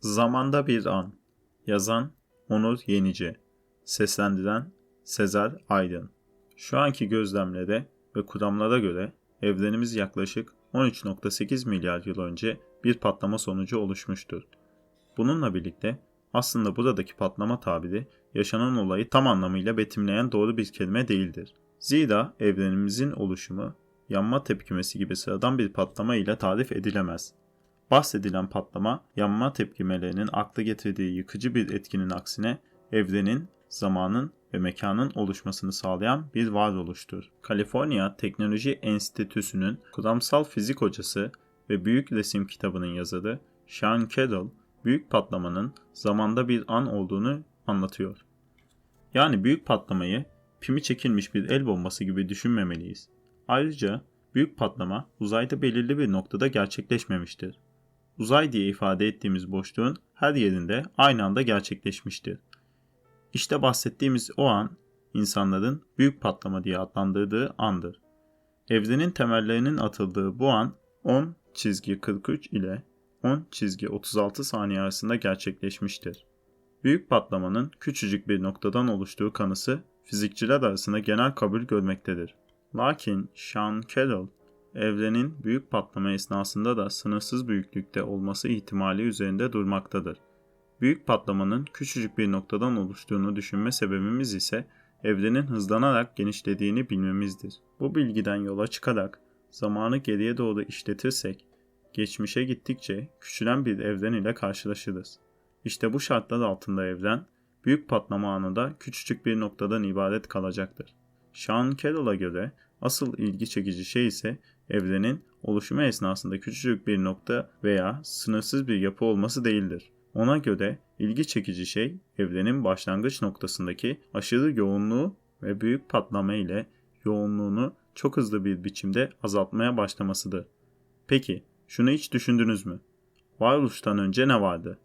Zamanda bir an. Yazan Onur Yenice. Seslendiren Sezer Aydın. Şu anki gözlemlere ve kuramlara göre evrenimiz yaklaşık 13.8 milyar yıl önce bir patlama sonucu oluşmuştur. Bununla birlikte aslında buradaki patlama tabiri yaşanan olayı tam anlamıyla betimleyen doğru bir kelime değildir. Zira evrenimizin oluşumu yanma tepkimesi gibi sıradan bir patlama ile tarif edilemez. Bahsedilen patlama yanma tepkimelerinin akla getirdiği yıkıcı bir etkinin aksine evrenin, zamanın ve mekanın oluşmasını sağlayan bir varoluştur. Kaliforniya Teknoloji Enstitüsü'nün kuramsal fizik hocası ve Büyük Resim kitabının yazarı Sean Carroll, büyük patlamanın zamanda bir an olduğunu anlatıyor. Yani büyük patlamayı pimi çekilmiş bir el bombası gibi düşünmemeliyiz. Ayrıca büyük patlama uzayda belirli bir noktada gerçekleşmemiştir. Uzay diye ifade ettiğimiz boşluğun her yerinde aynı anda gerçekleşmiştir. İşte bahsettiğimiz o an insanların büyük patlama diye adlandırdığı andır. Evrenin temellerinin atıldığı bu an 10 çizgi 43 ile 10 çizgi 36 saniye arasında gerçekleşmiştir. Büyük patlamanın küçücük bir noktadan oluştuğu kanısı fizikçiler arasında genel kabul görmektedir. Lakin Sean Carroll, evrenin büyük patlama esnasında da sınırsız büyüklükte olması ihtimali üzerinde durmaktadır. Büyük patlamanın küçücük bir noktadan oluştuğunu düşünme sebebimiz ise evrenin hızlanarak genişlediğini bilmemizdir. Bu bilgiden yola çıkarak zamanı geriye doğru işletirsek, geçmişe gittikçe küçülen bir evren ile karşılaşırız. İşte bu şartlar altında evren, büyük patlama anında küçücük bir noktadan ibaret kalacaktır. Sean Carroll'a göre asıl ilgi çekici şey ise evrenin oluşumu esnasında küçücük bir nokta veya sınırsız bir yapı olması değildir. Ona göre ilgi çekici şey evrenin başlangıç noktasındaki aşırı yoğunluğu ve büyük patlama ile yoğunluğunu çok hızlı bir biçimde azaltmaya başlamasıdır. Peki şunu hiç düşündünüz mü? Varoluştan önce ne vardı?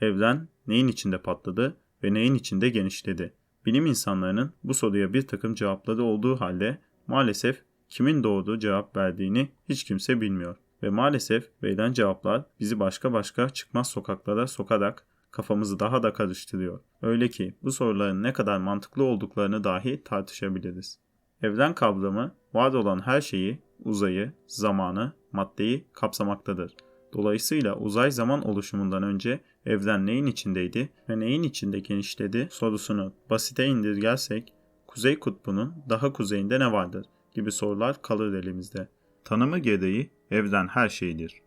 Evren neyin içinde patladı ve neyin içinde genişledi? Bilim insanlarının bu soruya bir takım cevapları olduğu halde maalesef kimin doğru cevap verdiğini hiç kimse bilmiyor. Ve maalesef verilen cevaplar bizi başka başka çıkmaz sokaklara sokarak kafamızı daha da karıştırıyor. Öyle ki bu soruların ne kadar mantıklı olduklarını dahi tartışabiliriz. Evren kavramı var olan her şeyi, uzayı, zamanı, maddeyi kapsamaktadır. Dolayısıyla uzay zaman oluşumundan önce evren neyin içindeydi ve neyin içinde genişledi sorusunu basite indirgersek Kuzey Kutbu'nun daha kuzeyinde ne vardır gibi sorular kalır elimizde. Tanımı gereği evren her şeydir.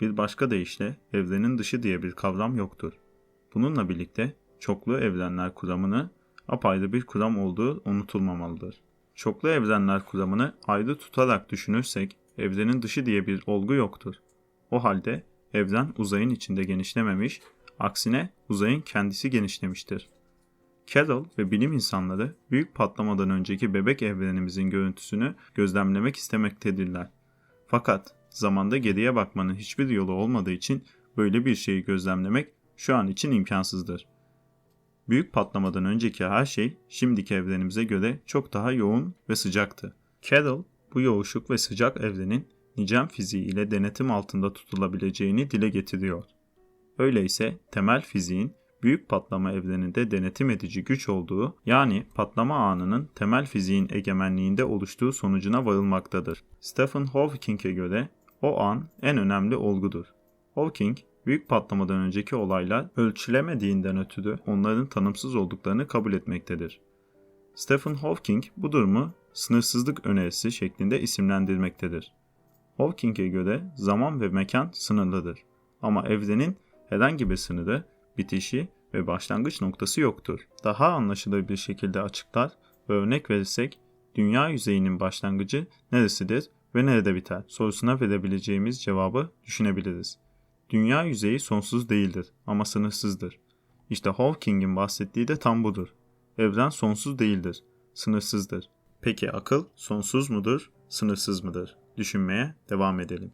Bir başka deyişle evrenin dışı diye bir kavram yoktur. Bununla birlikte çoklu evrenler kuramını apayrı bir kuram olduğu unutulmamalıdır. Çoklu evrenler kuramını ayrı tutarak düşünürsek evrenin dışı diye bir olgu yoktur. O halde evren uzayın içinde genişlememiş, aksine uzayın kendisi genişlemiştir. Carroll ve bilim insanları büyük patlamadan önceki bebek evrenimizin görüntüsünü gözlemlemek istemektedirler. Fakat zamanda geriye bakmanın hiçbir yolu olmadığı için böyle bir şeyi gözlemlemek şu an için imkansızdır. Büyük patlamadan önceki her şey şimdiki evrenimize göre çok daha yoğun ve sıcaktı. Carroll bu yoğuşuk ve sıcak evrenin nicem fiziği ile denetim altında tutulabileceğini dile getiriyor. Öyleyse temel fiziğin büyük patlama evreninde denetim edici güç olduğu yani patlama anının temel fiziğin egemenliğinde oluştuğu sonucuna varılmaktadır. Stephen Hawking'e göre o an en önemli olgudur. Hawking, büyük patlamadan önceki olaylar ölçülemediğinden ötürü onların tanımsız olduklarını kabul etmektedir. Stephen Hawking bu durumu sınırsızlık önerisi şeklinde isimlendirmektedir. Hawking'e göre zaman ve mekan sınırlıdır. Ama evrenin herhangi bir sınırı, bitişi ve başlangıç noktası yoktur. Daha anlaşılır bir şekilde açıklar ve örnek verirsek dünya yüzeyinin başlangıcı neresidir ve nerede biter sorusuna verebileceğimiz cevabı düşünebiliriz. Dünya yüzeyi sonsuz değildir ama sınırsızdır. İşte Hawking'in bahsettiği de tam budur. Evren sonsuz değildir, sınırsızdır. Peki akıl sonsuz mudur, sınırsız mıdır? Düşünmeye devam edelim.